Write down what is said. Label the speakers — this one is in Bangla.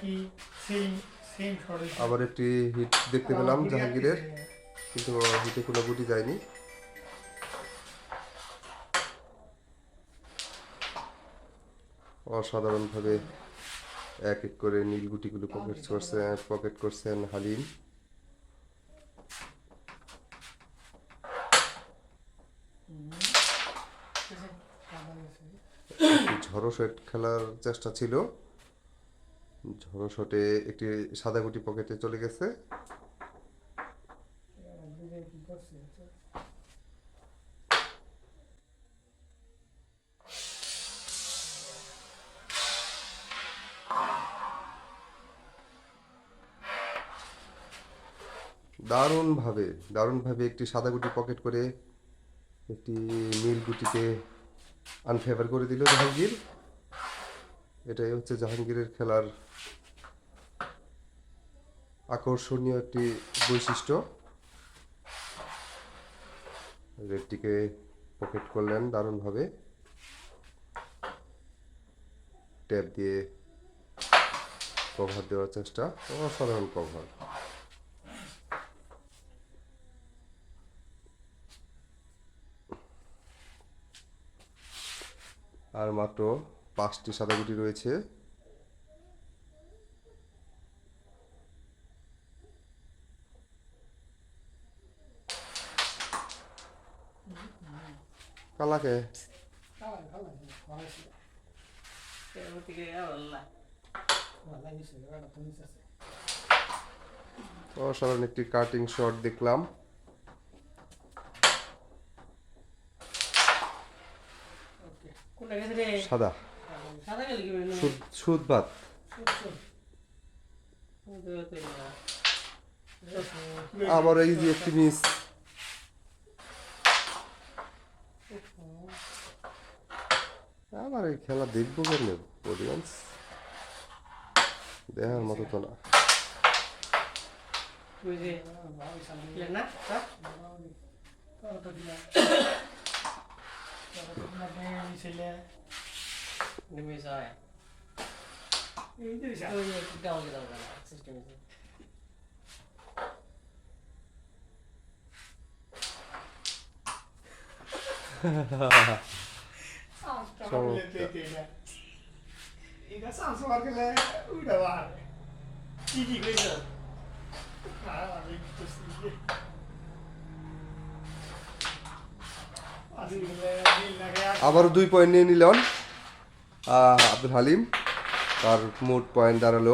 Speaker 1: একই সেম সেম
Speaker 2: আবার একটি হিট দেখতে পেলাম জাহাঙ্গীরের কিন্তু হিটে কোনো গুটি যায়নি। অসাধারণভাবে এক এক করে নীল গুটিগুলো পকেট করছেন পকেট করছেন হালিম। ঝড়ো শট খেলার চেষ্টা ছিল। ঝড়ো একটি সাদা গুটি পকেটে চলে গেছে। দারুণভাবে দারুণভাবে একটি সাদা গুটি পকেট করে একটি নীল গুটিকে আনফেভার করে দিল জাহাঙ্গীর। এটাই হচ্ছে জাহাঙ্গীরের খেলার আকর্ষণীয় একটি বৈশিষ্ট্য। রেডটিকে পকেট করলেন দারুণভাবে। ট্যাপ দিয়ে কভার দেওয়ার চেষ্টা, অসাধারণ কভার আর মাত্র পাঁচটি সাদা গুটি রয়েছে। কালাকে? অসাধারণ একটি কাটিং শট দেখলাম। সাদা।
Speaker 1: সাদা
Speaker 2: ভাত আবার এই যে একটি মিস আমার এই খেলা দেখব কেন অডিয়েন্স দেখার মতো তো না
Speaker 1: ওই যে না নেমে যে দাও দাও দাও সিস্টেম আছে
Speaker 3: এটা চান্স আমার গেলে উইটা বার
Speaker 1: কি কি কইছো
Speaker 3: আমি তো সিলে আজি লাগে
Speaker 2: আবারও দুই পয়েন্ট নিয়ে নিলেন আহ, আব্দুল হালিম তার মোট পয়েন্ট দাঁড়াল।